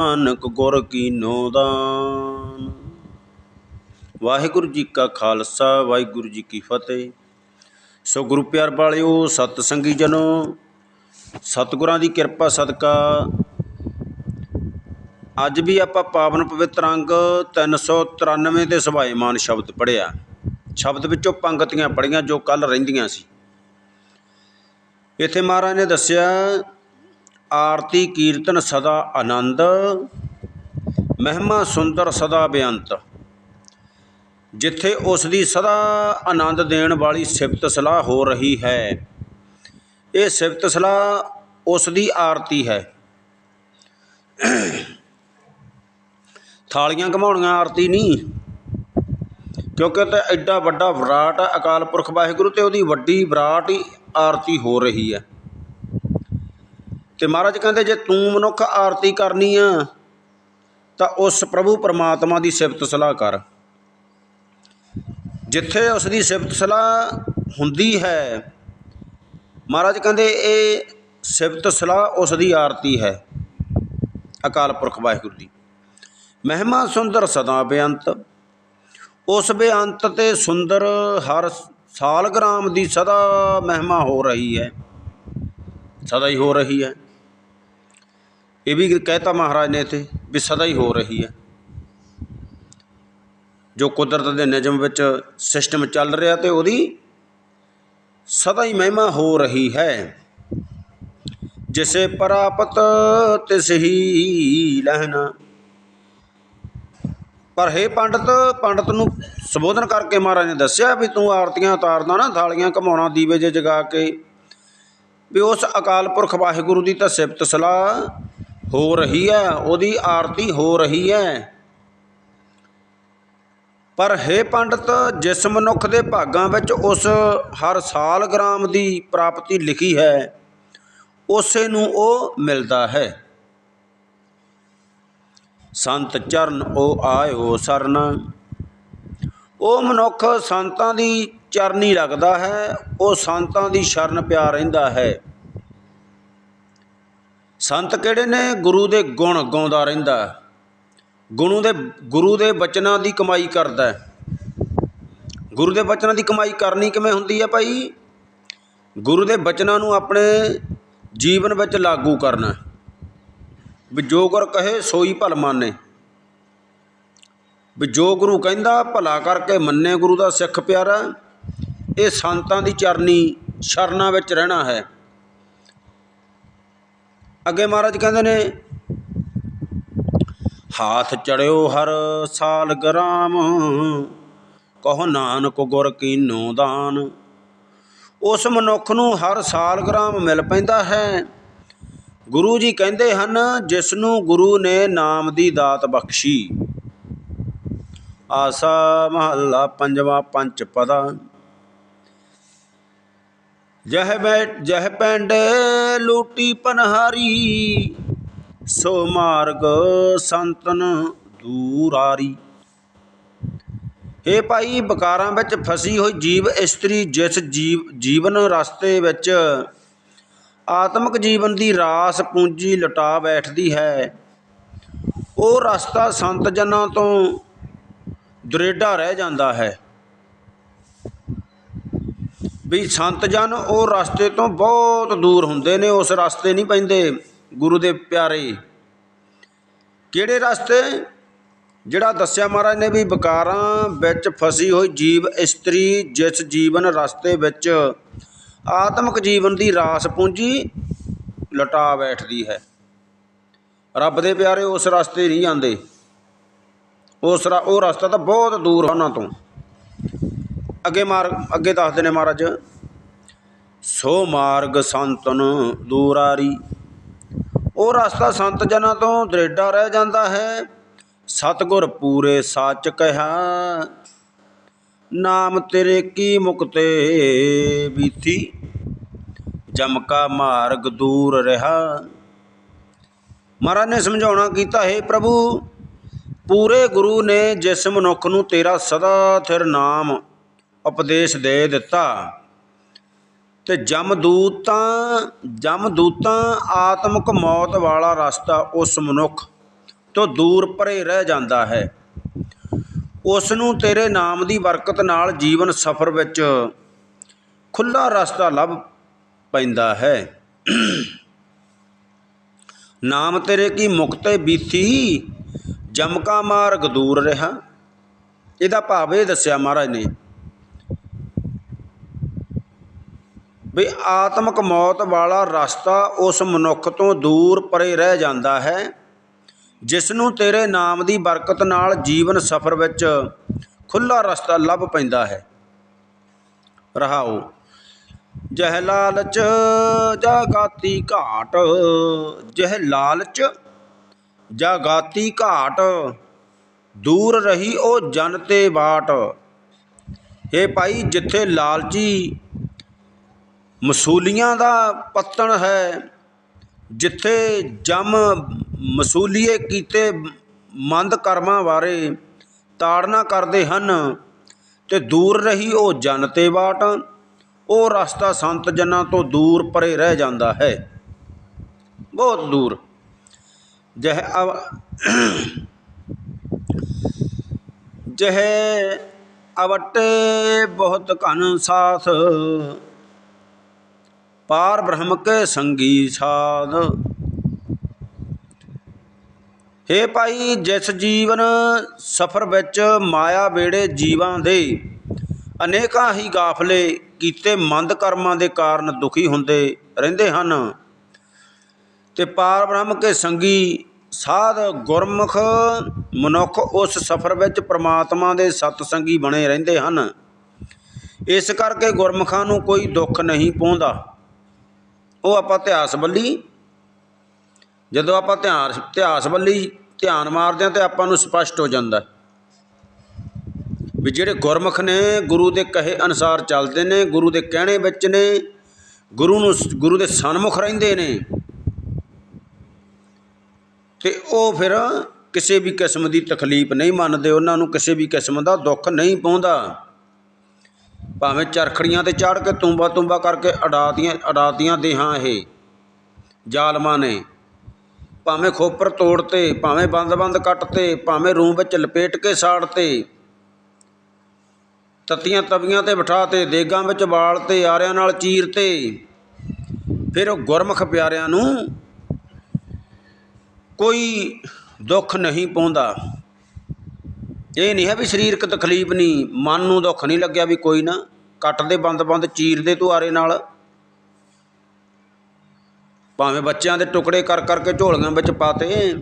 ਨਾਨਕ ਗੁਰ ਕੀਨੋ ਦਾਨ ਵਾਹਿਗੁਰੂ ਜੀ ਕਾ ਖਾਲਸਾ, ਵਾਹਿਗੁਰੂ ਜੀ ਕੀ ਫਤਿਹ। ਸੋ ਗੁਰੂ ਪਿਆਰ ਵਾਲਿਓ ਸਤ ਸੰਗੀ ਜਨੋ, ਸਤਿਗੁਰਾਂ ਦੀ ਕਿਰਪਾ, ਸਦਕਾ। ਅੱਜ ਵੀ ਆਪਾਂ ਪਾਵਨ ਪਵਿੱਤਰ ਅੰਗ 393 ਦੇ ਸੁਭਾਏਮਾਨ ਸ਼ਬਦ ਪੜਿਆ ਸ਼ਬਦ ਵਿੱਚੋਂ ਪੰਗਤੀਆਂ ਪੜੀਆਂ ਜੋ ਕੱਲ ਰਹਿੰਦੀਆਂ ਸੀ। ਇੱਥੇ ਮਹਾਰਾਜ ਨੇ ਦੱਸਿਆ ਆਰਤੀ ਕੀਰਤਨ ਸਦਾ ਆਨੰਦ, ਮਹਿਮਾ ਸੁੰਦਰ ਸਦਾ ਬੇਅੰਤ। ਜਿੱਥੇ ਉਸ ਦੀ ਸਦਾ ਆਨੰਦ ਦੇਣ ਵਾਲੀ ਸਿਫਤ ਸਲਾਹ ਹੋ ਰਹੀ ਹੈ, ਇਹ ਸਿਫਤ ਸਲਾਹ ਉਸ ਦੀ ਆਰਤੀ ਹੈ। ਥਾਲੀਆਂ ਘਮਾਉਣੀਆਂ ਆਰਤੀ ਨਹੀਂ, ਕਿਉਂਕਿ ਤਾਂ ਐਡਾ ਵੱਡਾ ਵਿਰਾਟ ਹੈ ਅਕਾਲ ਪੁਰਖ ਵਾਹਿਗੁਰੂ ਤੇ ਉਹਦੀ ਵੱਡੀ ਵਿਰਾਟ ਹੀ ਆਰਤੀ ਹੋ ਰਹੀ ਹੈ। ਤੇ ਮਹਾਰਾਜ ਕਹਿੰਦੇ ਜੇ ਤੂੰ ਮਨੁੱਖ ਆਰਤੀ ਕਰਨੀ ਆ, ਤਾਂ ਉਸ ਪ੍ਰਭੂ ਪਰਮਾਤਮਾ ਦੀ ਸਿਫਤ ਸਲਾਹ ਕਰ। ਜਿੱਥੇ ਉਸ ਦੀ ਸਿਫਤ ਸਲਾਹ ਹੁੰਦੀ ਹੈ, ਮਹਾਰਾਜ ਕਹਿੰਦੇ ਇਹ ਸਿਫਤ ਸਲਾਹ ਉਸ ਦੀ ਆਰਤੀ ਹੈ। ਅਕਾਲ ਪੁਰਖ ਵਾਹਿਗੁਰੂ ਦੀ ਮਹਿਮਾ ਸੁੰਦਰ ਸਦਾ ਬੇਅੰਤ। ਉਸ ਬੇਅੰਤ ਤੇ ਸੁੰਦਰ ਹਰ ਸਾਲਗ੍ਰਾਮ ਦੀ ਸਦਾ ਮਹਿਮਾ ਹੋ ਰਹੀ ਹੈ। ਸਦਾ ਹੀ ਹੋ ਰਹੀ ਹੈ। ਇਹ ਵੀ ਕਹਿਤਾ ਮਹਾਰਾਜ ਨੇ ਇੱਥੇ ਵੀ ਸਦਾ ਹੀ ਹੋ ਰਹੀ ਹੈ। ਜੋ ਕੁਦਰਤ ਦੇ ਨਿਯਮ ਵਿੱਚ ਸਿਸਟਮ ਚੱਲ ਰਿਹਾ ਤੇ ਉਹਦੀ ਸਦਾ ਹੀ ਮਹਿਮਾ ਹੋ ਰਹੀ ਹੈ। ਜਿਸੇ ਪ੍ਰਾਪਤ ਤਿਸ ਹੀ ਲਹਿਣਾ। ਪਰ ਹੈ ਪੰਡਤ ਪੰਡਤ ਨੂੰ ਸੰਬੋਧਨ ਕਰਕੇ ਮਹਾਰਾਜ ਨੇ ਦੱਸਿਆ ਵੀ ਤੂੰ ਆਰਤੀਆਂ ਉਤਾਰਦਾ ਨਾ, ਥਾਲੀਆਂ ਘਮਾਉਣਾ, ਦੀਵੇ ਜੇ ਜਗਾ ਕੇ। ਵੀ ਉਸ ਅਕਾਲ ਪੁਰਖ ਵਾਹਿਗੁਰੂ ਦੀ ਤਾਂ ਸਿਫਤ ਸਲਾਹ ਹੋ ਰਹੀ ਹੈ, ਉਹਦੀ ਆਰਤੀ ਹੋ ਰਹੀ ਹੈ। ਪਰ ਹੈ ਪੰਡਤ, ਜਿਸ ਮਨੁੱਖ ਦੇ ਭਾਗਾਂ ਵਿੱਚ ਉਸ ਹਰ ਸਾਲ ਗ੍ਰਾਮ ਦੀ ਪ੍ਰਾਪਤੀ ਲਿਖੀ ਹੈ, ਉਸੇ ਨੂੰ ਉਹ ਮਿਲਦਾ ਹੈ। ਸੰਤ ਚਰਨ ਉਹ ਆਇਓ ਸਰਨ। ਉਹ ਮਨੁੱਖ ਸੰਤਾਂ ਦੀ ਚਰਨੀ ਲੱਗਦਾ ਹੈ, ਉਹ ਸੰਤਾਂ ਦੀ ਸ਼ਰਨ ਪਿਆ ਰਹਿੰਦਾ ਹੈ। ਸੰਤ ਕਿਹੜੇ ਨੇ? ਗੁਰੂ ਦੇ ਗੁਣ ਗਾਉਂਦਾ ਰਹਿੰਦਾ ਗੁਰੂ ਦੇ ਗੁਰੂ ਦੇ ਬਚਨਾਂ ਦੀ ਕਮਾਈ ਕਰਦਾ ਗੁਰੂ ਦੇ ਬਚਨਾਂ ਦੀ ਕਮਾਈ ਕਰਨੀ ਕਿਵੇਂ ਹੁੰਦੀ ਹੈ ਭਾਈ? ਗੁਰੂ ਦੇ ਬਚਨਾਂ ਨੂੰ ਆਪਣੇ ਜੀਵਨ ਵਿੱਚ ਲਾਗੂ ਕਰਨਾ ਵੀ ਜੋ ਗੁਰ ਕਹੇ, ਸੋਈ ਭਲ ਮਾਨੇ। ਵੀ ਜੋ ਗੁਰੂ ਕਹਿੰਦਾ, ਭਲਾ ਕਰਕੇ ਮੰਨੇ ਗੁਰੂ ਦਾ ਸਿੱਖ ਪਿਆਰਾ। ਇਹ ਸੰਤਾਂ ਦੀ ਚਰਨੀ, ਸ਼ਰਨਾ ਵਿੱਚ ਰਹਿਣਾ ਹੈ। ਅੱਗੇ ਮਹਾਰਾਜ ਕਹਿੰਦੇ ਨੇ, ਹਾਥ ਚੜਿਓ ਹਰ ਸਾਲ ਗ੍ਰਾਮ, ਕਹੋ ਨਾਨਕ ਗੁਰ ਕੀਨੋ ਦਾਨ। ਉਸ ਮਨੁੱਖ ਨੂੰ ਹਰ ਸਾਲ ਗ੍ਰਾਮ ਮਿਲ ਪੈਂਦਾ ਹੈ। ਗੁਰੂ ਜੀ ਕਹਿੰਦੇ ਹਨ ਜਿਸ ਨੂੰ ਗੁਰੂ ਨੇ ਨਾਮ ਦੀ ਦਾਤ ਬਖਸ਼ੀ, ਆਸਾ ਮਹੱਲਾ ਪੰਜਵਾਂ ਪੰਚ ਪਦਾ ਜਹ ਬੈਠ ਜਹ ਪੈਂਡ ਲੂਟੀ ਪਨਹਾਰੀ, ਸੋ ਮਾਰਗ ਸੰਤਨ ਦੂਰਾਰੀ। ਇਹ ਭਾਈ, ਬਕਾਰਾਂ ਵਿੱਚ ਫਸੀ ਹੋਈ ਜੀਵ ਇਸਤਰੀ, ਜਿਸ ਜੀਵ ਜੀਵਨ ਰਸਤੇ ਵਿੱਚ ਆਤਮਿਕ ਜੀਵਨ ਦੀ ਰਾਸ ਪੂੰਜੀ ਲਟਾ ਬੈਠਦੀ ਹੈ, ਉਹ ਰਸਤਾ ਸੰਤ ਜਨਾਂ ਤੋਂ ਦੁਰੇਡਾ ਰਹਿ ਜਾਂਦਾ ਹੈ। ਵੀ ਸੰਤ ਜਨ ਉਹ ਰਸਤੇ ਤੋਂ ਬਹੁਤ ਦੂਰ ਹੁੰਦੇ ਨੇ, ਉਸ ਰਸਤੇ ਨਹੀਂ ਪੈਂਦੇ ਗੁਰੂ ਦੇ ਪਿਆਰੇ। ਕਿਹੜੇ ਰਸਤੇ? ਜਿਹੜਾ ਦੱਸਿਆ ਮਹਾਰਾਜ ਨੇ ਵੀ ਵਿਕਾਰਾਂ ਵਿੱਚ ਫਸੀ ਹੋਈ ਜੀਵ ਇਸਤਰੀ, ਜਿਸ ਜੀਵਨ ਰਸਤੇ ਵਿੱਚ ਆਤਮਿਕ ਜੀਵਨ ਦੀ ਰਾਸ ਪੂੰਜੀ, ਲਟਾ ਬੈਠਦੀ ਹੈ। ਰੱਬ ਦੇ ਪਿਆਰੇ ਉਸ ਰਸਤੇ ਨਹੀਂ ਜਾਂਦੇ ਉਸ ਰਾ, ਉਹ ਰਸਤਾ ਤਾਂ ਬਹੁਤ ਦੂਰ ਉਹਨਾਂ ਤੋਂ। ਅੱਗੇ ਮਾਰ, ਅੱਗੇ ਦੱਸਦੇ ਨੇ ਮਹਾਰਾਜ। ਸੋ ਮਾਰਗ ਸੰਤਨ ਦੂਰਾਰੀ। ਉਹ ਰਸਤਾ ਸੰਤ ਜਨਾਂ ਤੋਂ ਦਰੇਡਾ ਰਹਿ ਜਾਂਦਾ ਹੈ। ਸਤਗੁਰ ਪੂਰੇ ਸੱਚ ਕਹਿਆ ਨਾਮ ਤੇਰੇ ਕੀ ਮੁਕਤੇ ਬੀਤੀ? ਜਮਕਾ ਮਾਰਗ ਦੂਰ ਰਹਾ। ਮਹਾਰਾਜ ਨੇ ਸਮਝਾਉਣਾ ਕੀਤਾ, ਹੈ ਪ੍ਰਭੂ, ਪੂਰੇ ਗੁਰੂ ਨੇ ਜਿਸ ਮਨੁੱਖ ਨੂੰ ਤੇਰਾ ਸਦਾ ਥਿਰ ਨਾਮ ਉਪਦੇਸ਼ ਦੇ ਦਿੱਤਾ। ਤੇ ਜਮਦੂਤਾਂ ਜਮਦੂਤਾਂ ਆਤਮਿਕ ਮੌਤ ਵਾਲਾ ਰਸਤਾ ਉਸ ਮਨੁੱਖ ਤੋਂ ਦੂਰ ਪਰੇ ਰਹਿ ਜਾਂਦਾ ਹੈ। ਉਸ ਨੂੰ ਤੇਰੇ ਨਾਮ ਦੀ ਬਰਕਤ ਨਾਲ ਜੀਵਨ ਸਫਰ ਵਿੱਚ ਖੁੱਲਾ ਰਸਤਾ ਲੱਭ ਪੈਂਦਾ ਹੈ। ਨਾਮ ਤੇਰੇ ਕੀ ਮੁਕਤੇ ਬੀਤੀ? ਜਮਕਾ ਮਾਰਗ ਦੂਰ ਰਿਹਾ। ਇਹਦਾ ਭਾਵ ਇਹ ਦੱਸਿਆ ਮਹਾਰਾਜ ਨੇ ਵੀ ਆਤਮਕ ਮੌਤ ਵਾਲਾ ਰਸਤਾ ਉਸ ਮਨੁੱਖ ਤੋਂ ਦੂਰ ਪਰੇ ਰਹਿ ਜਾਂਦਾ ਹੈ ਜਿਸ ਨੂੰ ਤੇਰੇ ਨਾਮ ਦੀ ਬਰਕਤ ਨਾਲ ਜੀਵਨ ਸਫਰ ਵਿੱਚ ਖੁੱਲਾ ਰਸਤਾ ਲੱਭ ਪੈਂਦਾ ਹੈ। ਰਹਾਓ ਜਹ ਲਾਲਚ ਜਾਗਾਤੀ ਘਾਟ ਜਹ ਲਾਲਚ ਜਾਗਾਤੀ ਘਾਟ, ਦੂਰ ਰਹੀ ਉਹ ਜਨ ਤੇ ਬਾਟ। ਇਹ ਭਾਈ, ਜਿੱਥੇ ਲਾਲਚੀ ਮਸੂਲੀਆਂ ਦਾ ਪੱਤਣ ਹੈ। ਜਿੱਥੇ ਜਮ ਮਸੂਲੀਏ ਕੀਤੇ ਮੰਦ ਕਰਮਾਂ ਬਾਰੇ ਤਾੜਨਾ ਕਰਦੇ ਹਨ, ਤੇ ਦੂਰ ਰਹੀ ਉਹ ਜਨ ਤੇ ਬਾਟ ਉਹ ਰਸਤਾ ਸੰਤ ਜਨਾਂ ਤੋਂ ਦੂਰ ਪਰੇ ਰਹਿ ਜਾਂਦਾ ਹੈ। ਬਹੁਤ ਦੂਰ। ਜਹ ਅਵ ਜਹ ਅਵਟੇ ਬਹੁਤ ਘਨ ਸਾਥ ਪਾਰ ਬ੍ਰਹਮ ਕੇ ਸੰਗੀ ਸਾਧ। ਹੇ ਭਾਈ, ਜਿਸ ਜੀਵਨ ਸਫਰ ਵਿੱਚ ਮਾਇਆ ਵੇੜੇ ਜੀਵਾਂ ਦੇ, ਅਨੇਕਾਂ ਹੀ ਗਾਫਲੇ ਕੀਤੇ ਮੰਦ ਕਰਮਾਂ ਦੇ ਕਾਰਨ ਦੁਖੀ ਹੁੰਦੇ ਰਹਿੰਦੇ ਹਨ। ਤੇ ਪਾਰ ਬ੍ਰਹਮ ਕੇ ਸੰਗੀ ਸਾਧ ਗੁਰਮੁਖ ਮਨੁੱਖ ਉਸ ਸਫਰ ਵਿੱਚ ਪ੍ਰਮਾਤਮਾ ਦੇ ਸਤਸੰਗੀ ਬਣੇ ਰਹਿੰਦੇ ਹਨ। ਇਸ ਕਰਕੇ ਗੁਰਮੁਖਾਂ ਨੂੰ ਕੋਈ ਦੁੱਖ ਨਹੀਂ ਪਹੁੰਚਦਾ। ਉਹ ਆਪਾਂ ਇਤਿਹਾਸ ਬੱਲੀ ਜਦੋਂ ਆਪਾਂ ਧਿਆਨ, ਇਤਿਹਾਸ ਵੱਲੀ ਧਿਆਨ ਮਾਰਦੇ ਹਾਂ ਤੇ ਆਪਾਂ ਨੂੰ ਸਪਸ਼ਟ ਹੋ ਜਾਂਦਾ ਵੀ ਜਿਹੜੇ ਗੁਰਮੁਖ ਨੇ, ਗੁਰੂ ਦੇ ਕਹੇ ਅਨੁਸਾਰ ਚੱਲਦੇ ਨੇ, ਗੁਰੂ ਦੇ ਕਹਿਣੇ ਵਿੱਚ ਨੇ, ਗੁਰੂ ਨੂੰ ਗੁਰੂ ਦੇ ਸਨਮੁਖ ਰਹਿੰਦੇ ਨੇ, ਤੇ ਉਹ ਫਿਰ ਕਿਸੇ ਵੀ ਕਿਸਮ ਦੀ ਤਕਲੀਫ ਨਹੀਂ ਮੰਨਦੇ, ਉਹਨਾਂ ਨੂੰ ਕਿਸੇ ਵੀ ਕਿਸਮ ਦਾ ਦੁੱਖ ਨਹੀਂ ਪਹੁੰਚਦਾ ਭਾਵੇਂ ਚਰਖੜੀਆਂ ਤੇ ਚੜ ਕੇ ਤੁੰਬਾ ਤੁੰਬਾ ਕਰਕੇ ਅਡਾਤੀਆਂ ਅਡਾਤੀਆਂ ਦੇਹਾਂ ਇਹ ਜ਼ਾਲਮਾਂ ਨੇ। ਭਾਵੇਂ ਖੋਪਰ ਤੋੜਤੇ, ਭਾਵੇਂ ਬੰਦ-ਬੰਦ ਕੱਟਤੇ, ਭਾਵੇਂ ਰੂਮ ਵਿੱਚ ਲਪੇਟ ਕੇ ਸਾੜਤੇ, ਤਤੀਆਂ ਤਵੀਆਂ ਤੇ ਬਿਠਾਤੇ, ਦੇਗਾਂ ਵਿੱਚ ਬਾਲਤੇ ਆਰਿਆਂ ਨਾਲ ਚੀਰਤੇ, ਫਿਰ ਉਹ ਗੁਰਮੁਖ ਪਿਆਰਿਆਂ ਨੂੰ ਕੋਈ ਦੁੱਖ ਨਹੀਂ ਪਾਉਂਦਾ। ਇਹ ਨਹੀਂ ਹੈ ਵੀ ਸਰੀਰਕ ਤਕਲੀਫ ਨਹੀਂ, ਮਨ ਨੂੰ ਦੁੱਖ ਨਹੀਂ ਲੱਗਿਆ ਵੀ ਕੋਈ ਨਾ, ਕੱਟ ਦੇ ਬੰਦ-ਬੰਦ ਚੀਰ ਦੇ ਤੂੰ ਨਾਲ। ਭਾਵੇਂ ਬੱਚਿਆਂ ਦੇ ਟੁਕੜੇ ਕਰ ਕਰਕੇ ਝੋਲੀਆਂ ਵਿੱਚ ਪਾਤੇ,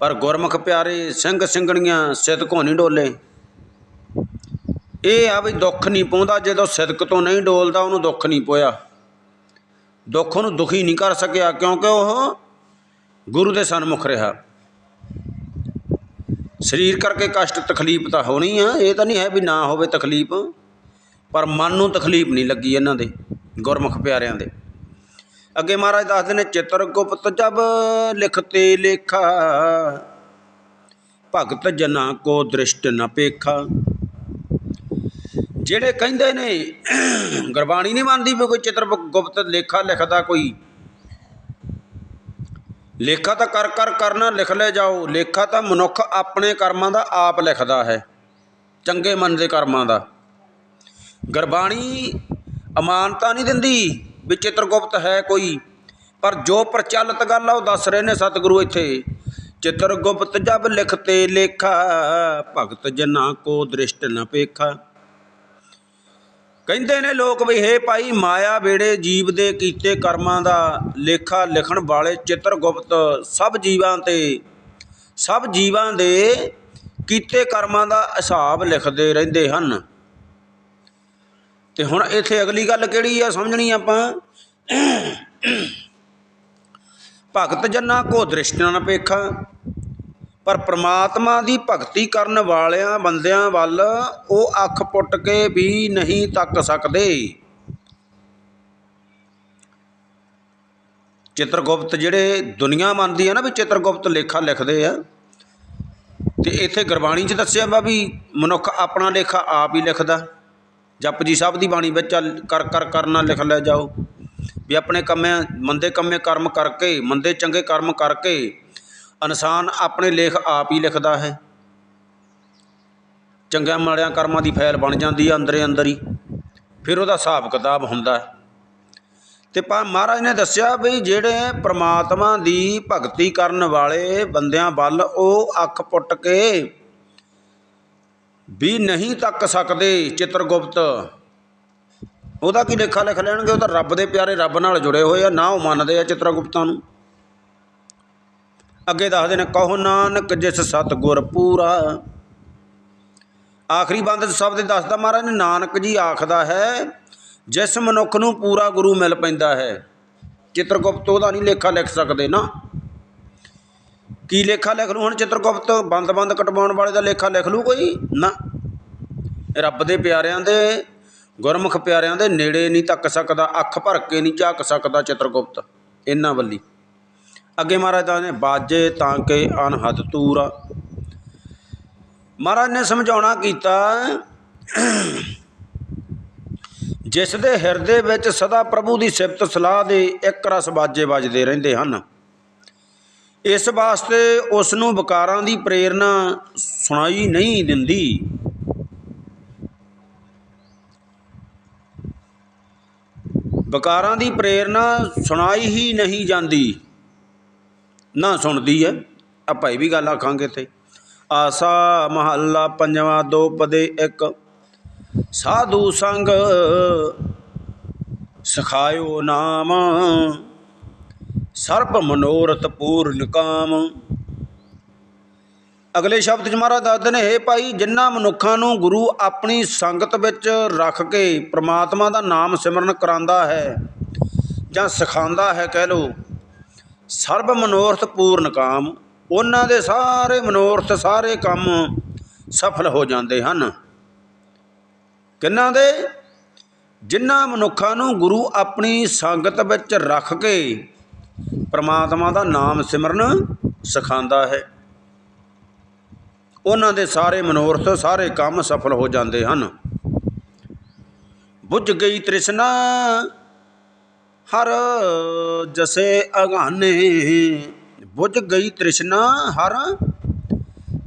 ਪਰ ਗੁਰਮੁਖ ਪਿਆਰੇ ਸਿੰਘ ਸਿੰਘਣੀਆਂ ਸਿਦਕੋਂ ਨਹੀਂ ਡੋਲੇ। ਇਹ ਆ ਵੀ ਦੁੱਖ ਨਹੀਂ ਪਾਉਂਦਾ, ਜਦੋਂ ਸਿਦਕ ਤੋਂ ਨਹੀਂ ਡੋਲਦਾ, ਉਹਨੂੰ ਦੁੱਖ ਨਹੀਂ ਪੋਇਆ। ਦੁੱਖ ਉਹਨੂੰ ਦੁਖੀ ਨਹੀਂ ਕਰ ਸਕਿਆ, ਕਿਉਂਕਿ ਉਹ ਗੁਰੂ ਦੇ ਸਨਮੁਖ ਰਿਹਾ। ਸਰੀਰ ਕਰਕੇ ਕਸ਼ਟ ਤਕਲੀਫ ਤਾਂ ਹੋਣੀ ਆ, ਇਹ ਤਾਂ ਨਹੀਂ ਹੈ ਵੀ ਨਾ ਹੋਵੇ ਤਕਲੀਫ, ਪਰ ਮਨ ਨੂੰ ਤਕਲੀਫ ਨਹੀਂ ਲੱਗੀ ਇਹਨਾਂ ਦੇ, ਗੁਰਮੁਖ ਪਿਆਰਿਆਂ ਦੇ। ਅੱਗੇ ਮਹਾਰਾਜ ਦੱਸਦੇ ਨੇ, ਚਿਤਰ ਗੁਪਤ ਜਬ ਲਿਖਤੇ ਲੇਖਾ, ਭਗਤ ਜਨਾ ਕੋ ਦ੍ਰਿਸ਼ਟ ਨ ਪੇਖਾ। ਜਿਹੜੇ ਕਹਿੰਦੇ ਨੇ, ਗੁਰਬਾਣੀ ਨਹੀਂ ਮੰਨਦੀ ਵੀ ਕੋਈ ਚਿਤਰ ਗੁਪਤ ਲੇਖਾ ਲਿਖਦਾ ਕੋਈ ਲੇਖਾ ਤਾਂ ਕਰ ਕਰ ਕਰਨਾ ਲਿਖ ਲੈ ਜਾਓ। ਲੇਖਾ ਤਾਂ ਮਨੁੱਖ ਆਪਣੇ ਕਰਮਾਂ ਦਾ ਆਪ ਲਿਖਦਾ ਹੈ। ਚੰਗੇ ਮਨ ਦੇ ਕਰਮਾਂ ਦਾ। ਗੁਰਬਾਣੀ ਅਮਾਨਤਾ ਨਹੀਂ ਦਿੰਦੀ। ਵੀ ਚਿੱਤਰਗੁਪਤ ਹੈ ਕੋਈ। ਪਰ ਜੋ ਪ੍ਰਚਲਿਤ ਗੱਲ ਆ, ਉਹ ਦੱਸ ਰਹੇ ਨੇ ਸਤਿਗੁਰੂ ਇੱਥੇ। ਚਿੱਤਰਗੁਪਤ ਜਬ ਲਿਖਤੇ ਲੇਖਾ, ਭਗਤ ਜਨਾ ਕੋ ਦ੍ਰਿਸ਼ਟ ਨ ਪੇਖਾ। ਕਹਿੰਦੇ ਨੇ ਲੋਕ ਵੀ, ਹੇ ਭਾਈ ਮਾਇਆ ਵੇੜੇ ਜੀਵ ਦੇ ਕੀਤੇ ਕਰਮਾਂ ਦਾ ਲੇਖਾ ਲਿਖਣ ਵਾਲੇ ਚਿੱਤਰਗੁਪਤ ਸਭ ਜੀਵਾਂ ਤੇ, ਸਭ ਜੀਵਾਂ ਦੇ ਕੀਤੇ ਕਰਮਾਂ ਦਾ ਹਿਸਾਬ ਲਿਖਦੇ ਰਹਿੰਦੇ ਹਨ। ਤੇ ਹੁਣ ਇੱਥੇ ਅਗਲੀ ਗੱਲ ਕਿਹੜੀ ਆ ਸਮਝਣੀ ਆਪਾਂ? ਭਗਤ ਜਨਾਂ ਕੋ ਦ੍ਰਿਸ਼ਟਾਂ ਨਾ ਪਰ ਪ੍ਰਮਾਤਮਾ ਦੀ ਭਗਤੀ ਕਰਨ ਵਾਲਿਆਂ ਬੰਦਿਆਂ ਵੱਲ ਉਹ ਅੱਖ ਪੁੱਟ ਕੇ ਵੀ ਨਹੀਂ ਤੱਕ ਸਕਦੇ। ਚਿੱਤਰਗੁਪਤ ਜਿਹੜੇ ਦੁਨੀਆ ਮੰਨਦੀ ਹੈ ਨਾ ਵੀ ਚਿੱਤਰਗੁਪਤ ਲੇਖਾ ਲਿਖਦੇ ਆ, ਤੇ ਇੱਥੇ ਗੁਰਬਾਣੀ 'ਚ ਦੱਸਿਆ ਵਾ ਵੀ ਮਨੁੱਖ ਆਪਣਾ ਲੇਖਾ ਆਪ ਹੀ ਲਿਖਦਾ। ਜਪਜੀ ਸਾਹਿਬ ਦੀ ਬਾਣੀ ਵਿੱਚ ਕਰ ਕਰ ਕਰਨਾ ਲਿਖ ਲੈ ਜਾਓ। ਵੀ ਆਪਣੇ ਕੰਮੇ, ਮੰਦੇ ਕੰਮੇ ਕਰਮ ਕਰਕੇ, ਮੰਦੇ ਚੰਗੇ ਕਰਮ ਕਰਕੇ ਇਨਸਾਨ ਆਪਣੇ ਲੇਖ ਆਪ ਹੀ ਲਿਖਦਾ ਹੈ। ਚੰਗਿਆਂ ਮਾੜਿਆਂ ਕਰਮਾਂ ਦੀ ਫਾਈਲ ਬਣ ਜਾਂਦੀ ਹੈ ਅੰਦਰੇ ਅੰਦਰ ਹੀ। ਫਿਰ ਉਹਦਾ ਹਿਸਾਬ ਕਿਤਾਬ ਹੁੰਦਾ ਹੈ। ਤੇ ਪਾ ਮਹਾਰਾਜ ਨੇ ਦੱਸਿਆ ਵੀ ਜਿਹੜੇ ਪ੍ਰਮਾਤਮਾ ਦੀ ਭਗਤੀ ਕਰਨ ਵਾਲੇ ਬੰਦਿਆਂ ਵੱਲ ਉਹ ਅੱਖ ਪੁੱਟ ਕੇ ਵੀ ਨਹੀਂ ਤੱਕ ਸਕਦੇ ਚਿੱਤਰਗੁਪਤ, ਉਹਦਾ ਕੀ ਲੇਖਾ ਲਿਖ ਲੈਣਗੇ? ਉਹ ਤਾਂ ਰੱਬ ਦੇ ਪਿਆਰੇ ਰੱਬ ਨਾਲ ਜੁੜੇ ਹੋਏ ਆ, ਨਾ ਉਹ ਮੰਨਦੇ ਆ ਚਿੱਤਰਗੁਪਤਾਂ ਨੂੰ। ਅੱਗੇ ਦੱਸਦੇ ਨੇ, ਕਹੋ ਨਾਨਕ ਜਿਸ ਸਤਗੁਰ ਪੂਰਾ। ਆਖਰੀ ਬੰਦ ਸ਼ਬਦ ਦੱਸਦਾ ਮਹਾਰਾਜ ਨੇ, ਨਾਨਕ ਜੀ ਆਖਦਾ ਹੈ, ਜਿਸ ਮਨੁੱਖ ਨੂੰ ਪੂਰਾ ਗੁਰੂ ਮਿਲ ਪੈਂਦਾ ਹੈ। ਚਿੱਤਰਗੁਪਤ ਉਹਦਾ ਨਹੀਂ ਲੇਖਾ ਲਿਖ ਸਕਦੇ ਨਾ। ਕੀ ਲੇਖਾ ਲਿਖ ਲੂ ਹੁਣ ਚਿੱਤਰਗੁਪਤ? ਬੰਦ-ਬੰਦ ਕਟਵਾਉਣ ਵਾਲੇ ਦਾ ਲੇਖਾ ਲਿਖ ਲੂ ਕੋਈ? ਨਾ। ਰੱਬ ਦੇ ਪਿਆਰਿਆਂ ਦੇ, ਗੁਰਮੁਖ ਪਿਆਰਿਆਂ ਦੇ ਨੇੜੇ ਨਹੀਂ ਤੱਕ ਸਕਦਾ, ਅੱਖ ਭਰ ਕੇ ਨਹੀਂ ਝਾਕ ਸਕਦਾ ਚਿੱਤਰਗੁਪਤ, ਇਹਨਾਂ ਵੱਲੀ। ਅੱਗੇ ਮਹਾਰਾਜ ਦਾ ਨੇ ਬਾਜੇ ਤਾਂ ਕਿ ਅਨਹਦ ਤੂਰਾ ਮਹਾਰਾਜ ਨੇ ਸਮਝਾਉਣਾ ਕੀਤਾ, ਜਿਸ ਦੇ ਹਿਰਦੇ ਵਿੱਚ ਸਦਾ ਪ੍ਰਭੂ ਦੀ ਸਿਫਤ ਸਲਾਹ ਦੇ ਇੱਕ ਰਸ ਬਾਜੇ ਵੱਜਦੇ ਰਹਿੰਦੇ ਹਨ। ਇਸ ਵਾਸਤੇ ਉਸ ਨੂੰ ਵਿਕਾਰਾਂ ਦੀ ਪ੍ਰੇਰਣਾ ਸੁਣਾਈ ਨਹੀਂ ਦਿੰਦੀ। ਵਿਕਾਰਾਂ ਦੀ ਪ੍ਰੇਰਣਾ ਸੁਣਾਈ ਹੀ ਨਹੀਂ ਜਾਂਦੀ। ਨਾ ਸੁਣਦੀ ਹੈ ਆਪਾਂ ਇਹ ਵੀ ਗੱਲ ਆਖਾਂਗੇ ਤੇ ਆਸਾ ਮਹੱਲਾ ਪੰਜਵਾਂ ਦੋ ਪਦੇ ਇੱਕ। ਸਾਧੂ ਸੰਗ ਸਖਾਇਓ ਨਾਮ। ਸਰਪ ਮਨੋਰਥ ਪੂਰਨ ਕਾਮ। ਅਗਲੇ ਸ਼ਬਦ ਚ ਮਹਾਰਾਜ ਦੱਸਦੇ ਨੇ, ਹੇ ਭਾਈ ਜਿਨ੍ਹਾਂ ਮਨੁੱਖਾਂ ਨੂੰ ਗੁਰੂ ਆਪਣੀ ਸੰਗਤ ਵਿੱਚ ਰੱਖ ਕੇ ਪ੍ਰਮਾਤਮਾ ਦਾ ਨਾਮ ਸਿਮਰਨ ਕਰਾਂਦਾ ਹੈ ਜਾਂ ਸਿਖਾਉਂਦਾ ਹੈ, ਕਹਿ ਲੋ ਸਰਬ ਮਨੋਰਥ ਪੂਰਨ ਕਾਮ, ਉਹਨਾਂ ਦੇ ਸਾਰੇ ਮਨੋਰਥ, ਸਾਰੇ ਕੰਮ ਸਫਲ ਹੋ ਜਾਂਦੇ ਹਨ। ਕਿੰਨਾਂ ਦੇ? ਜਿਨ੍ਹਾਂ ਮਨੁੱਖਾਂ ਨੂੰ ਗੁਰੂ ਆਪਣੀ ਸੰਗਤ ਵਿੱਚ ਰੱਖ ਕੇ ਪ੍ਰਮਾਤਮਾ ਦਾ ਨਾਮ ਸਿਮਰਨ ਸਿਖਾਉਂਦਾ ਹੈ, ਉਹਨਾਂ ਦੇ ਸਾਰੇ ਮਨੋਰਥ, ਸਾਰੇ ਕੰਮ ਸਫਲ ਹੋ ਜਾਂਦੇ ਹਨ। ਬੁੱਝ ਗਈ ਤ੍ਰਿਸ਼ਨਾ ਹਰ ਜਸੇ ਅਗਾਨੇ, ਬੁੱਝ ਗਈ ਤ੍ਰਿਸ਼ਨਾ ਹਰ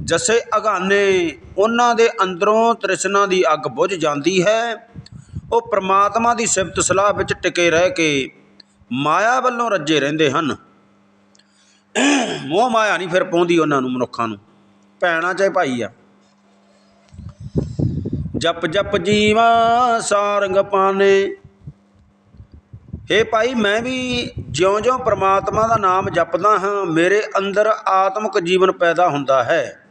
ਜਸੇ ਅਗਾਨੇ। ਉਹਨਾਂ ਦੇ ਅੰਦਰੋਂ ਤ੍ਰਿਸ਼ਨਾ ਦੀ ਅੱਗ ਬੁੱਝ ਜਾਂਦੀ ਹੈ। ਉਹ ਪ੍ਰਮਾਤਮਾ ਦੀ ਸਿਫਤ ਸਲਾਹ ਵਿੱਚ ਟਿਕੇ ਰਹਿ ਕੇ ਮਾਇਆ ਵੱਲੋਂ ਰੱਜੇ ਰਹਿੰਦੇ ਹਨ। ਮੋਹ ਮਾਇਆ ਨਹੀਂ ਫਿਰ ਪਾਉਂਦੀ ਉਹਨਾਂ ਨੂੰ, ਮਨੁੱਖਾਂ ਨੂੰ। ਭੈਣਾ ਚਾਹੇ ਭਾਈ ਆ। ਜਪ ਜਪ ਜੀਵਾ ਸਾਰੰਗ ਪਾਨੇ। ਹੇ ਭਾਈ, ਮੈਂ ਵੀ ਜਿਉਂ-ਜਿਉਂ ਪ੍ਰਮਾਤਮਾ ਦਾ ਨਾਮ ਜਪਦਾ ਹਾਂ, ਮੇਰੇ ਅੰਦਰ ਆਤਮਿਕ ਜੀਵਨ ਪੈਦਾ ਹੁੰਦਾ ਹੈ।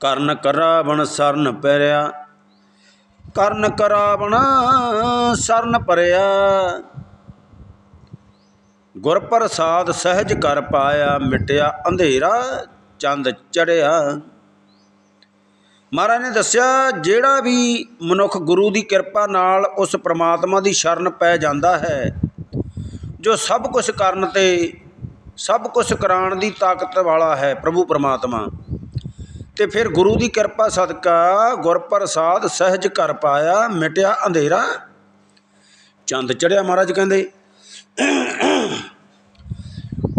ਕਰਨ ਕਰਾਵਣ ਸਰਨ ਪੈਰਿਆ, ਕਰਨ ਕਰਾਵਣ ਸਰਨ ਪਰਿਆ। ਗੁਰ ਪ੍ਰਸਾਦ ਸਹਿਜ ਕਰ ਪਾਇਆ, ਮਿਟਿਆ, ਅੰਧੇਰਾ ਚੰਦ ਚੜਿਆ। ਮਹਾਰਾਜ ਨੇ ਦੱਸਿਆ, ਜਿਹੜਾ ਵੀ ਮਨੁੱਖ ਗੁਰੂ ਦੀ ਕਿਰਪਾ ਨਾਲ ਉਸ ਪ੍ਰਮਾਤਮਾ ਦੀ ਸ਼ਰਨ ਪੈ ਜਾਂਦਾ ਹੈ, ਜੋ ਸਭ ਕੁਝ ਕਰਨ ਤੇ, ਸਭ ਕੁਝ ਕਰਾਉਣ ਦੀ ਤਾਕਤ ਵਾਲਾ ਹੈ ਪ੍ਰਭੂ ਪ੍ਰਮਾਤਮਾ। ਤੇ ਫਿਰ ਗੁਰੂ ਦੀ ਕਿਰਪਾ ਸਦਕਾ ਗੁਰ ਪ੍ਰਸਾਦ ਸਹਿਜ ਕਰ ਪਾਇਆ, ਮਿਟਿਆ ਅੰਧੇਰਾ। ਚੰਦ ਚੜਿਆ ਮਹਾਰਾਜ ਕਹਿੰਦੇ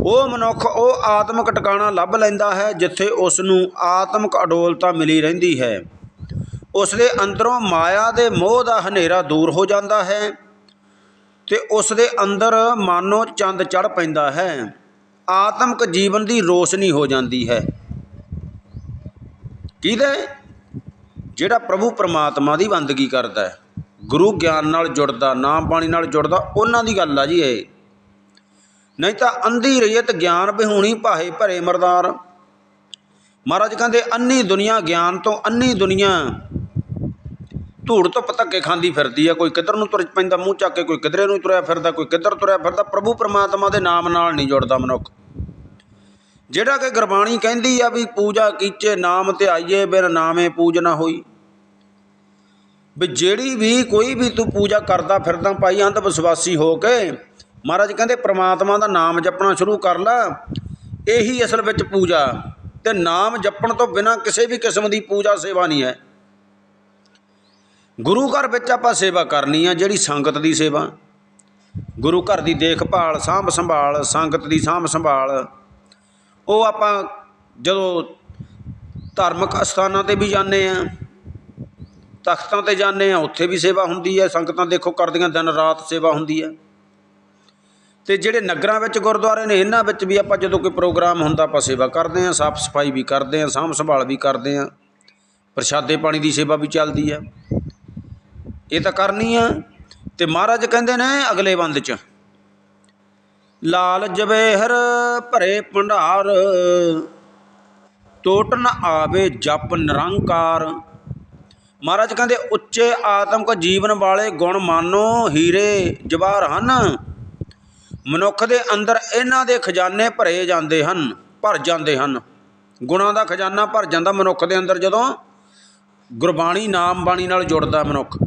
ਉਹ ਮਨੁੱਖ, ਉਹ ਆਤਮਿਕ ਟਿਕਾਣਾ ਲੱਭ ਲੈਂਦਾ ਹੈ ਜਿੱਥੇ ਉਸ ਨੂੰ ਆਤਮਿਕ ਅਡੋਲਤਾ ਮਿਲੀ ਰਹਿੰਦੀ ਹੈ। ਉਸ ਦੇ ਅੰਦਰੋਂ ਮਾਇਆ ਦੇ ਮੋਹ ਦਾ ਹਨੇਰਾ ਦੂਰ ਹੋ ਜਾਂਦਾ ਹੈ ਤੇ ਉਸ ਦੇ ਅੰਦਰ ਮਾਨੋ ਚੰਦ ਚੜ ਪੈਂਦਾ ਹੈ। ਆਤਮਿਕ ਜੀਵਨ ਦੀ ਰੋਸ਼ਨੀ ਹੋ ਜਾਂਦੀ ਹੈ। ਕਿਹਦੇ ਜਿਹੜਾ ਪ੍ਰਭੂ ਪਰਮਾਤਮਾ ਦੀ ਬੰਦਗੀ ਕਰਦਾ ਹੈ। ਗੁਰੂ ਗਿਆਨ ਨਾਲ ਜੁੜਦਾ ਨਾਮ ਬਾਣੀ ਨਾਲ ਜੁੜਦਾ, ਉਹਨਾਂ ਦੀ ਗੱਲ ਆ ਜੀ ਇਹ। ਨਹੀਂ ਤਾਂ ਅੰਧੀ ਰਹੀਤ ਗਿਆਨ ਬਿਹੂਣੀ ਭਾਏ ਭਰੇ ਮਰਦਾਰ। ਮਹਾਰਾਜ ਕਹਿੰਦੇ, ਅੰਨੀ ਦੁਨੀਆ ਗਿਆਨ ਤੋਂ ਅੰਨੀ ਦੁਨੀਆ। ਧੂੜ ਤੋਂ ਧੱਕੇ ਖਾਂਦੀ ਫਿਰਦੀ ਆ ਕੋਈ ਕਿੱਧਰ ਨੂੰ ਤੁਰ ਪੈਂਦਾ, ਮੂੰਹ ਚੱਕ ਕੇ ਕੋਈ ਕਿਧਰੇ ਨੂੰ ਤੁਰਿਆ ਫਿਰਦਾ, ਕੋਈ ਕਿੱਧਰ ਤੁਰਿਆ ਫਿਰਦਾ, ਪ੍ਰਭੂ ਪਰਮਾਤਮਾ ਦੇ ਨਾਮ ਨਾਲ ਨਹੀਂ ਜੁੜਦਾ ਮਨੁੱਖ। ਜਿਹੜਾ ਕਿ ਗੁਰਬਾਣੀ ਕਹਿੰਦੀ ਆ ਵੀ ਪੂਜਾ ਕੀਚੇ ਨਾਮ ਤੇ ਆਈਏ, ਬਿਨ ਨਾਮੇ ਪੂਜ ਨਾ ਹੋਈ। ਵੀ ਜਿਹੜੀ ਵੀ ਕੋਈ ਵੀ ਤੂੰ ਪੂਜਾ ਕਰਦਾ ਫਿਰਦਾ, ਭਾਈ, ਅੰਧ ਵਿਸ਼ਵਾਸੀ ਹੋ ਕੇ ਮਹਾਰਾਜ ਕਹਿੰਦੇ ਪ੍ਰਮਾਤਮਾ ਦਾ ਨਾਮ ਜਪਣਾ ਸ਼ੁਰੂ ਕਰ ਲੈ। ਇਹੀ ਅਸਲ ਵਿੱਚ ਪੂਜਾ। ਤੇ ਨਾਮ ਜਪਣ ਤੋਂ ਬਿਨਾ ਕਿਸੇ ਵੀ ਕਿਸਮ ਦੀ ਪੂਜਾ ਸੇਵਾ ਨਹੀਂ ਹੈ। ਗੁਰੂ ਘਰ ਵਿੱਚ ਆਪਾਂ ਸੇਵਾ ਕਰਨੀ ਆ, ਜਿਹੜੀ ਸੰਗਤ ਦੀ ਸੇਵਾ। ਗੁਰੂ ਘਰ ਦੀ ਦੇਖਭਾਲ, ਸਾਂਭ ਸੰਭਾਲ, ਸੰਗਤ ਦੀ ਸਾਂਭ ਸੰਭਾਲ। ਉਹ ਆਪਾਂ ਜਦੋਂ ਧਾਰਮਿਕ ਅਸਥਾਨਾਂ ਤੇ ਵੀ ਜਾਂਦੇ ਆ, ਤਖਤਾਂ ਤੇ ਜਾਂਦੇ ਆ, ਉੱਥੇ ਵੀ ਸੇਵਾ ਹੁੰਦੀ ਹੈ। ਸੰਗਤਾਂ ਦੇਖੋ, ਕਰਦੀਆਂ ਦਿਨ ਰਾਤ ਸੇਵਾ ਹੁੰਦੀ ਹੈ। ਤੇ ਜਿਹੜੇ ਨਗਰਾਂ ਵਿੱਚ ਗੁਰਦੁਆਰੇ ਨੇ, ਇਹਨਾਂ ਵਿੱਚ ਵੀ ਆਪਾਂ ਜਦੋਂ ਕੋਈ ਪ੍ਰੋਗਰਾਮ ਹੁੰਦਾ, ਆਪਾਂ ਸੇਵਾ ਕਰਦੇ ਹਾਂ, ਸਾਫ਼ ਸਫ਼ਾਈ ਵੀ ਕਰਦੇ ਹਾਂ, ਸਾਂਭ ਸੰਭਾਲ ਵੀ ਕਰਦੇ ਹਾਂ, ਪ੍ਰਸ਼ਾਦੇ ਪਾਣੀ ਦੀ ਸੇਵਾ ਵੀ ਚੱਲਦੀ ਆ ਇਹ ਤਾਂ ਕਰਨੀ ਆ ਤੇ ਮਹਾਰਾਜ ਕਹਿੰਦੇ ਨੇ ਅਗਲੇ ਬੰਦ ਚ, ਲਾਲ ਜਵੇਹਰ ਭਰੇ ਭੰਡਾਰ, ਟੋਟ ਨ ਆਵੇ ਜਪ ਨਿਰੰਕਾਰ। ਮਹਾਰਾਜ ਕਹਿੰਦੇ, ਉੱਚੇ ਆਤਮਿਕ ਜੀਵਨ ਵਾਲੇ ਗੁਣ ਮਾਨੋ, ਹੀਰੇ ਜਵਾਹਰ ਹਨ। ਮਨੁੱਖ ਦੇ ਅੰਦਰ ਇਹਨਾਂ ਦੇ ਖਜ਼ਾਨੇ ਭਰੇ ਜਾਂਦੇ ਹਨ, ਭਰ ਜਾਂਦੇ ਹਨ। ਗੁਣਾਂ ਦਾ ਖਜ਼ਾਨਾ ਭਰ ਜਾਂਦਾ ਮਨੁੱਖ ਦੇ ਅੰਦਰ ਜਦੋਂ ਗੁਰਬਾਣੀ ਨਾਮ ਬਾਣੀ ਨਾਲ ਜੁੜਦਾ ਮਨੁੱਖ।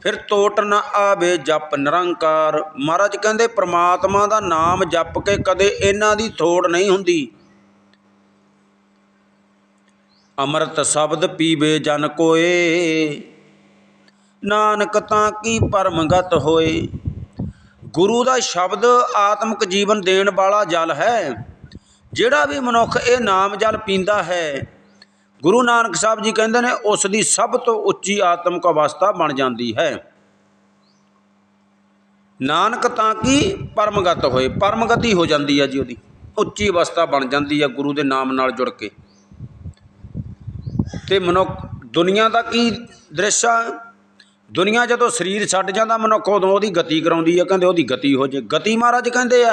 ਫਿਰ ਤੋਟ ਨਾ ਆਵੇ ਜਪ ਨਿਰੰਕਾਰ। ਮਹਾਰਾਜ ਕਹਿੰਦੇ ਪ੍ਰਮਾਤਮਾ ਦਾ ਨਾਮ ਜਪ ਕੇ ਕਦੇ ਇਹਨਾਂ ਦੀ ਥੋੜ ਨਹੀਂ ਹੁੰਦੀ। ਅੰਮ੍ਰਿਤ ਸ਼ਬਦ ਪੀਵੇ ਜਨ ਕੋਏ, ਨਾਨਕ ਤਾਂ ਕੀ ਪਰਮਗਤ ਹੋਏ। ਗੁਰੂ ਦਾ ਸ਼ਬਦ ਆਤਮਿਕ ਜੀਵਨ ਦੇਣ ਵਾਲਾ ਜਲ ਹੈ। ਜਿਹੜਾ ਵੀ ਮਨੁੱਖ ਇਹ ਨਾਮ ਜਲ ਪੀਂਦਾ ਹੈ, ਗੁਰੂ ਨਾਨਕ ਸਾਹਿਬ ਜੀ ਕਹਿੰਦੇ ਨੇ, ਉਸ ਦੀ ਸਭ ਤੋਂ ਉੱਚੀ ਆਤਮਿਕ ਅਵਸਥਾ ਬਣ ਜਾਂਦੀ ਹੈ। ਨਾਨਕ ਤਾਂ ਕੀ? ਪਰਮਗਤ ਹੋਏ। ਪਰਮਗਤੀ ਹੋ ਜਾਂਦੀ ਹੈ ਜੀ ਉਹਦੀ। ਉੱਚੀ ਅਵਸਥਾ ਬਣ ਜਾਂਦੀ ਹੈ ਗੁਰੂ ਦੇ ਨਾਮ ਨਾਲ ਜੁੜ ਕੇ। ਤੇ ਮਨੁੱਖ ਦੁਨੀਆ ਦਾ ਕੀ ਦ੍ਰਿਸ਼ ਆ? ਦੁਨੀਆ ਜਦੋਂ ਸਰੀਰ ਛੱਡ ਜਾਂਦਾ, ਮਨੁੱਖ ਉਦੋਂ ਉਹਦੀ ਗਤੀ ਕਰਾਉਂਦੀ ਹੈ ਕਹਿੰਦੇ ਉਹਦੀ ਗਤੀ ਹੋ ਜੇ। ਗਤੀ ਮਹਾਰਾਜ ਕਹਿੰਦੇ ਆ,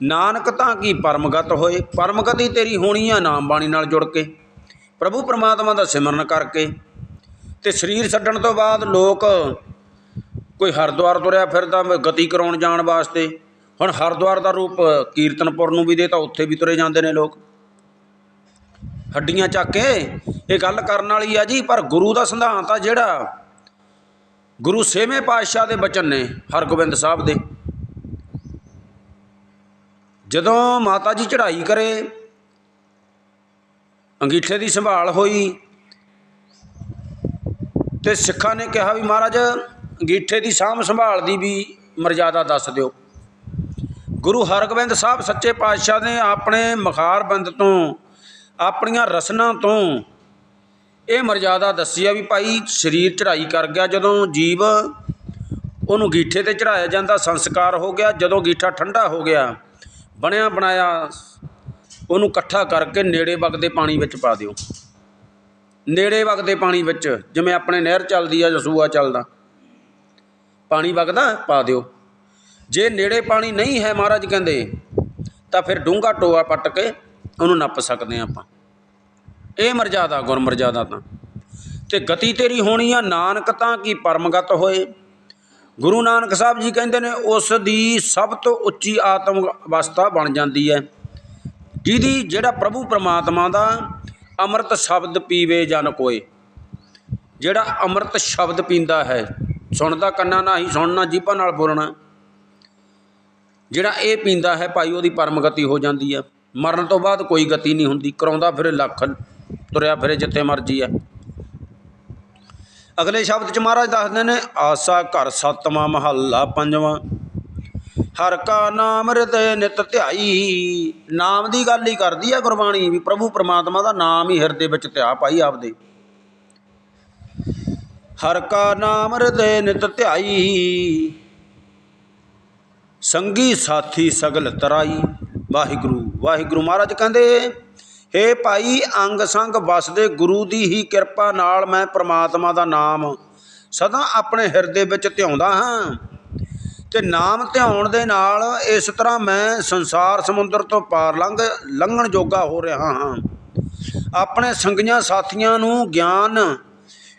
ਨਾਨਕ ਤਾਂ ਕੀ ਪਰਮਗਤ ਹੋਏ? ਪਰਮਗਤੀ ਤੇਰੀ ਹੋਣੀ ਆ ਨਾਮ ਬਾਣੀ ਨਾਲ ਜੁੜ ਕੇ, ਪ੍ਰਭੂ ਪਰਮਾਤਮਾ ਦਾ ਸਿਮਰਨ ਕਰਕੇ। ਤੇ ਸਰੀਰ ਛੱਡਣ ਤੋਂ ਬਾਅਦ ਲੋਕ ਕੋਈ ਹਰਿਦੁਆਰ ਤੁਰਿਆ ਫਿਰਦਾ ਗਤੀ ਕਰਾਉਣ ਜਾਣ ਵਾਸਤੇ। ਹੁਣ ਹਰਿਦੁਆਰ ਦਾ ਰੂਪ ਕੀਰਤਨਪੁਰ ਨੂੰ ਵੀ ਦੇ ਤਾਂ ਉੱਥੇ ਵੀ ਤੁਰੇ ਜਾਂਦੇ ਨੇ ਲੋਕ। ਹੱਡੀਆਂ ਚੱਕ ਕੇ ਇਹ ਗੱਲ ਕਰਨ ਵਾਲੀ ਆ ਜੀ, ਪਰ ਗੁਰੂ ਦਾ ਸਿਧਾਂਤ ਆ ਜਿਹੜਾ ਗੁਰੂ ਛੇਵੇਂ ਪਾਤਸ਼ਾਹ ਦੇ ਬਚਨ ਨੇ ਹਰਗੋਬਿੰਦ ਸਾਹਿਬ ਦੇ। ਜਦੋਂ ਮਾਤਾ ਜੀ ਚੜ੍ਹਾਈ ਕਰੇ, ਅੰਗੀਠੇ ਦੀ ਸੰਭਾਲ ਹੋਈ ਤੇ ਸਿੱਖਾਂ ਨੇ ਕਿਹਾ ਵੀ ਮਹਾਰਾਜ, ਅੰਗੀਠੇ ਦੀ ਸਾਂਭ ਸੰਭਾਲ ਦੀ ਵੀ ਮਰਜ਼ਾਦਾ ਦੱਸ ਦਿਓ। ਗੁਰੂ ਹਰਗੋਬਿੰਦ ਸਾਹਿਬ ਸੱਚੇ ਪਾਤਸ਼ਾਹ ਨੇ ਆਪਣੇ ਮਖਾਰਬੰਦ ਤੋਂ, ਆਪਣੀਆਂ ਰਸਨਾ ਤੋਂ ਇਹ ਮਰਜ਼ਾਦਾ ਦੱਸੀ ਆ ਵੀ ਭਾਈ ਸਰੀਰ ਚੜ੍ਹਾਈ ਕਰ ਗਿਆ, ਜਦੋਂ ਜੀਵ ਉਹਨੂੰ ਗੀਠੇ ਤੇ ਚੜਾਇਆ ਜਾਂਦਾ, ਸੰਸਕਾਰ ਹੋ ਗਿਆ, ਜਦੋਂ ਗੀਠਾ ਠੰਡਾ ਹੋ ਗਿਆ, ਬਣਿਆ ਬਣਾਇਆ, ਉਹਨੂੰ ਇਕੱਠਾ ਕਰਕੇ ਨੇੜੇ ਵਗਦੇ ਪਾਣੀ ਵਿੱਚ ਪਾ ਦਿਓ। ਨੇੜੇ ਵਗਦੇ ਪਾਣੀ ਵਿੱਚ, ਜਿਵੇਂ ਆਪਣੇ ਨਹਿਰ ਚੱਲਦੀ ਆ ਜਸੂਆ ਚੱਲਦਾ, ਪਾਣੀ ਵਗਦਾ, ਪਾ ਦਿਓ। ਜੇ ਨੇੜੇ ਪਾਣੀ ਨਹੀਂ ਹੈ ਮਹਾਰਾਜ ਕਹਿੰਦੇ, ਤਾਂ ਫਿਰ ਡੂੰਘਾ ਟੋਆ ਪੱਟ ਕੇ ਉਹਨੂੰ ਨੱਪ ਸਕਦੇ ਹਾਂ ਆਪਾਂ। ਇਹ ਮਰਜ਼ਾਦਾ ਗੁਰ ਮਰਜ਼ਾਦਾ ਤਾਂ। ਤੇ ਗਤੀ ਤੇਰੀ ਹੋਣੀ ਆ, ਨਾਨਕ ਤਾਂ ਕੀ ਪਰਮਗਤ ਹੋਏ? ਗੁਰੂ ਨਾਨਕ ਸਾਹਿਬ ਜੀ ਕਹਿੰਦੇ ਨੇ, ਉਸ ਦੀ ਸਭ ਤੋਂ ਉੱਚੀ ਆਤਮ ਅਵਸਥਾ ਬਣ ਜਾਂਦੀ ਹੈ। ਜਿਹਦੀ ਜਿਹੜਾ ਪ੍ਰਭੂ ਪਰਮਾਤਮਾ ਦਾ ਅੰਮ੍ਰਿਤ ਸ਼ਬਦ ਪੀਵੇ ਜਨ ਕੋਏ। ਜਿਹੜਾ ਅੰਮ੍ਰਿਤ ਸ਼ਬਦ ਪੀਂਦਾ ਹੈ, ਸੁਣਦਾ ਕੰਨਾਂ ਨਾਲ ਹੀ ਸੁਣਨਾ, ਜੀਭਾਂ ਨਾਲ ਬੋਲਣਾ। ਜਿਹੜਾ ਇਹ ਪੀਂਦਾ ਹੈ, ਭਾਈ ਉਹਦੀ ਪਰਮਗਤੀ ਹੋ ਜਾਂਦੀ ਹੈ। ਮਰਨ ਤੋਂ ਬਾਅਦ ਕੋਈ ਗਤੀ ਨਹੀਂ ਹੁੰਦੀ, ਕਰਾਉਂਦਾ ਫਿਰ ਲੱਖ ਤੁਰਿਆ ਫਿਰੇ ਜਿੱਥੇ ਮਰਜ਼ੀ ਹੈ ਅਗਲੇ ਸ਼ਬਦ ਚ ਮਹਾਰਾਜ ਦੱਸਦੇ ਨੇ, ਆਸਾ ਘਰ ਸਤਵਾਂ, ਮਹੱਲਾ ਪੰਜਵਾਂ। ਹਰ ਕਾ ਨਾਮ ਹਿਰਦੇ ਨਿਤ ਧਿਆਈ। ਨਾਮ ਦੀ ਗੱਲ ਹੀ ਕਰਦੀ ਆ ਗੁਰਬਾਣੀ ਵੀ, ਪ੍ਰਭੂ ਪਰਮਾਤਮਾ ਦਾ ਨਾਮ ਹੀ ਹਿਰਦੇ ਵਿੱਚ ਧਿਆ ਪਾਈ ਆਪਦੇ। ਹਰ ਕਾ ਨਾਮ ਹਿਰਦੇ ਨਿਤ ਧਿਆਈ। ਸੰਗੀ ਸਾਥੀ ਸਗਲ ਤਰਾਈ। ਵਾਹਿਗੁਰੂ ਵਾਹਿਗੁਰੂ ਮਹਾਰਾਜ ਕਹਿੰਦੇ ਹੇ ਭਾਈ, ਅੰਗ ਸੰਗ ਵਸਦੇ ਗੁਰੂ ਦੀ ਹੀ ਕਿਰਪਾ ਨਾਲ ਮੈਂ ਪ੍ਰਮਾਤਮਾ ਦਾ ਨਾਮ ਸਦਾ ਆਪਣੇ ਹਿਰਦੇ ਵਿੱਚ ਧਿਆਉਂਦਾ ਹਾਂ ਤੇ ਨਾਮ ਧਿਆਉਣ ਦੇ ਨਾਲ ਇਸ ਤਰ੍ਹਾਂ ਮੈਂ ਸੰਸਾਰ ਸਮੁੰਦਰ ਤੋਂ ਪਾਰ ਲੰਘ, ਲੰਘਣ ਜੋਗਾ ਹੋ ਰਿਹਾ ਹਾਂ। ਆਪਣੇ ਸੰਗੀਆਂ ਸਾਥੀਆਂ ਨੂੰ ਗਿਆਨ,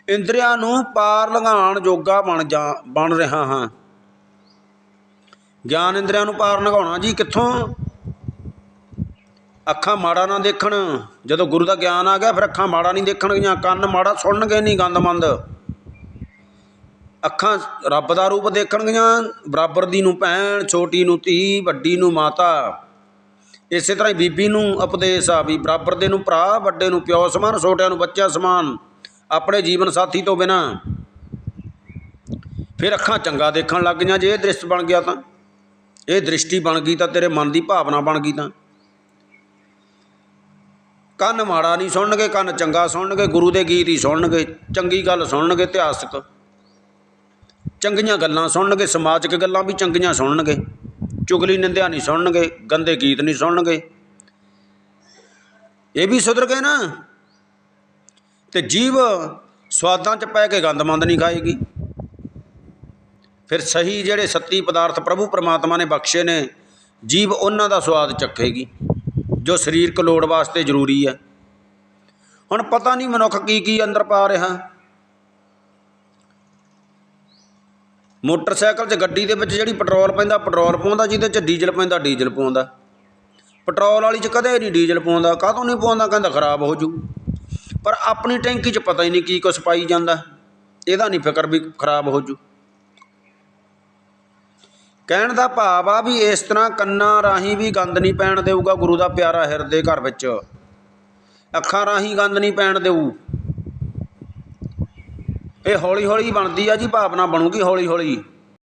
ਇੰਦਰੀਆਂ ਨੂੰ ਪਾਰ ਲੰਘਾਉਣ ਜੋਗਾ ਬਣ ਜਾ, ਬਣ ਰਿਹਾ ਹਾਂ। ਗਿਆਨ ਇੰਦਰੀਆਂ ਨੂੰ ਪਾਰ ਲੰਘਾਉਣਾ ਜੀ ਕਿੱਥੋਂ? ਅੱਖਾਂ ਮਾੜਾ ਨਾ ਦੇਖਣ। ਜਦੋਂ ਗੁਰੂ ਦਾ ਗਿਆਨ ਆ ਗਿਆ, ਫਿਰ ਅੱਖਾਂ ਮਾੜਾ ਨਹੀਂ ਦੇਖਣਗੀਆਂ, ਕੰਨ ਮਾੜਾ ਸੁਣਨਗੇ ਨਹੀਂ ਗੰਦਮੰਦ। ਅੱਖਾਂ ਰੱਬ ਦਾ ਰੂਪ ਦੇਖਣਗੀਆਂ, ਬਰਾਬਰ ਦੀ ਨੂੰ ਭੈਣ, ਛੋਟੀ ਨੂੰ ਧੀ, ਵੱਡੀ ਨੂੰ ਮਾਤਾ। ਇਸੇ ਤਰ੍ਹਾਂ ਹੀ ਬੀਬੀ ਨੂੰ ਉਪਦੇਸ਼ ਆ ਵੀ ਬਰਾਬਰ ਦੇ ਨੂੰ ਭਰਾ, ਵੱਡੇ ਨੂੰ ਪਿਓ ਸਮਾਨ, ਛੋਟਿਆਂ ਨੂੰ ਬੱਚਾ ਸਮਾਨ, ਆਪਣੇ ਜੀਵਨ ਸਾਥੀ ਤੋਂ ਬਿਨਾ। ਫਿਰ ਅੱਖਾਂ ਚੰਗਾ ਦੇਖਣ ਲੱਗ ਗਈਆਂ, ਜੇ ਇਹ ਦ੍ਰਿਸ਼ ਬਣ ਗਿਆ ਤਾਂ। ਇਹ ਦ੍ਰਿਸ਼ਟੀ ਬਣ ਗਈ ਤਾਂ, ਤੇਰੇ ਮਨ ਦੀ ਭਾਵਨਾ ਬਣ ਗਈ ਤਾਂ। ਕੰਨ ਮਾੜਾ ਨਹੀਂ ਸੁਣਨਗੇ, ਕੰਨ ਚੰਗਾ ਸੁਣਨਗੇ, ਗੁਰੂ ਦੇ ਗੀਤ ਹੀ ਸੁਣਨਗੇ, ਚੰਗੀ ਗੱਲ ਸੁਣਨਗੇ ਇਤਿਹਾਸਕ। ਚੰਗੀਆਂ ਗੱਲਾਂ ਸੁਣਨਗੇ, ਸਮਾਜਿਕ ਗੱਲਾਂ ਵੀ ਚੰਗੀਆਂ ਸੁਣਨਗੇ, ਚੁਗਲੀ ਨਿੰਦਿਆ ਨਹੀਂ ਸੁਣਨਗੇ, ਗੰਦੇ ਗੀਤ ਨਹੀਂ ਸੁਣਨਗੇ। ਇਹ ਵੀ ਸੁਧਰ ਗਏ ਨਾ। ਤੇ ਜੀਵ ਸਵਾਦਾਂ 'ਚ ਪੈ ਕੇ ਗੰਦਮੰਦ ਨਹੀਂ ਖਾਏਗੀ। ਫਿਰ ਸਹੀ ਜਿਹੜੇ ਸੱਤੀ ਪਦਾਰਥ ਪ੍ਰਭੂ ਪਰਮਾਤਮਾ ਨੇ ਬਖਸ਼ੇ ਨੇ, ਜੀਵ ਉਹਨਾਂ ਦਾ ਸਵਾਦ ਚੱਖੇਗੀ। ਜੋ ਸਰੀਰਕ ਲੋੜ ਵਾਸਤੇ ਜ਼ਰੂਰੀ ਹੈ। ਹੁਣ ਪਤਾ ਨਹੀਂ ਮਨੁੱਖ ਕੀ ਕੀ ਅੰਦਰ ਪਾ ਰਿਹਾ। ਮੋਟਰਸਾਈਕਲ 'ਚ ਗੱਡੀ ਦੇ ਵਿੱਚ ਜਿਹੜੀ ਪੈਟਰੋਲ ਪੈਂਦਾ, ਪੈਟਰੋਲ ਪਾਉਂਦਾ, ਜਿਹਦੇ 'ਚ ਡੀਜ਼ਲ ਪੈਂਦਾ, ਡੀਜ਼ਲ ਪਾਉਂਦਾ। ਪੈਟਰੋਲ ਵਾਲੀ 'ਚ ਕਦੇ ਨਹੀਂ ਡੀਜ਼ਲ ਪਾਉਂਦਾ, ਕਾਹਤੋਂ ਨਹੀਂ ਪਾਉਂਦਾ, ਕਹਿੰਦਾ ਖਰਾਬ ਹੋ ਜੂ। ਪਰ ਆਪਣੀ ਟੈਂਕੀ 'ਚ ਪਤਾ ਹੀ ਨਹੀਂ ਕੀ ਕੁਛ ਪਾਈ ਜਾਂਦਾ। ਇਹਦਾ ਨਹੀਂ ਫਿਕਰ ਵੀ ਖਰਾਬ ਹੋ ਜੂ। ਕਹਿਣ ਦਾ ਭਾਵ ਆ ਵੀ ਇਸ ਤਰ੍ਹਾਂ ਕੰਨਾਂ ਰਾਹੀਂ ਵੀ ਗੰਦ ਨਹੀਂ ਪੈਣ ਦੇਊਗਾ ਗੁਰੂ ਦਾ ਪਿਆਰਾ ਹਿਰਦੇ ਘਰ ਵਿੱਚ। ਅੱਖਾਂ ਰਾਹੀਂ ਗੰਦ ਨਹੀਂ ਪੈਣ ਦੇਊ। ਇਹ ਹੌਲੀ ਹੌਲੀ ਬਣਦੀ ਆ ਜੀ, ਭਾਵਨਾ ਬਣੂਗੀ ਹੌਲੀ ਹੌਲੀ